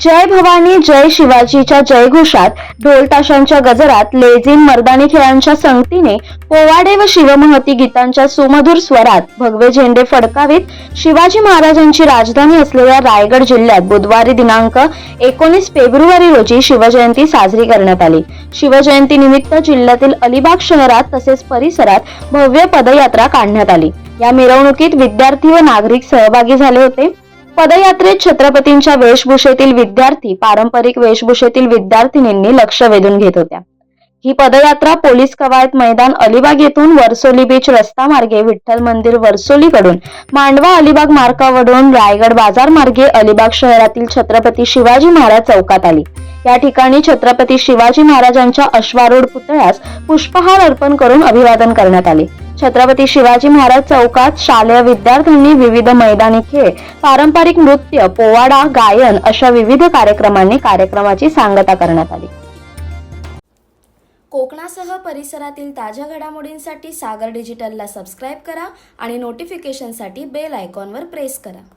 जय भवानी जय शिवाजीच्या जयघोषात ढोल ताशांच्या गजरात लेझिम मर्दानी खेळांच्या संगतीने पोवाडे व शिवमहती गीतांच्या सुमधुर स्वरात भगवे झेंडे फडकावीत शिवाजी महाराजांची राजधानी असलेल्या रायगड जिल्ह्यात बुधवारी दिनांक एकोणीस फेब्रुवारी रोजी शिवजयंती साजरी करण्यात आली. शिवजयंती निमित्त जिल्ह्यातील अलिबाग शहरात तसेच परिसरात भव्य पदयात्रा काढण्यात आली. या मिरवणुकीत विद्यार्थी व नागरिक सहभागी झाले होते. पदयात्रेत छत्रपतींच्या वेशभूषेतील विद्यार्थी पारंपरिक वेशभूषेतील विद्यार्थिनींनी लक्ष वेधून घेत होत्या. ही पदयात्रा पोलीस कवायत मैदान अलिबाग येथून वर्सोली बीच रस्ता मार्गे विठ्ठल मंदिर वर्सोलीकडून मांडवा अलिबाग मार्गावरून रायगड बाजार मार्गे अलिबाग शहरातील छत्रपती शिवाजी महाराज चौकात आली. या ठिकाणी छत्रपती शिवाजी महाराजांच्या अश्वारूढ पुतळ्यास पुष्पहार अर्पण करून अभिवादन करण्यात आले. छत्रपती शिवाजी महाराज चौकात शालेय विद्यार्थ्यांनी विविध मैदानी खेळ पारंपरिक नृत्य पोवाडा गायन अशा विविध कार्यक्रमांनी कार्यक्रमाची सांगता करण्यात आली. कोकणासह परिसरातील ताज्या घडामोडींसाठी सागर डिजिटलला सबस्क्राईब करा आणि नोटिफिकेशनसाठी बेल आयकॉनवर प्रेस करा.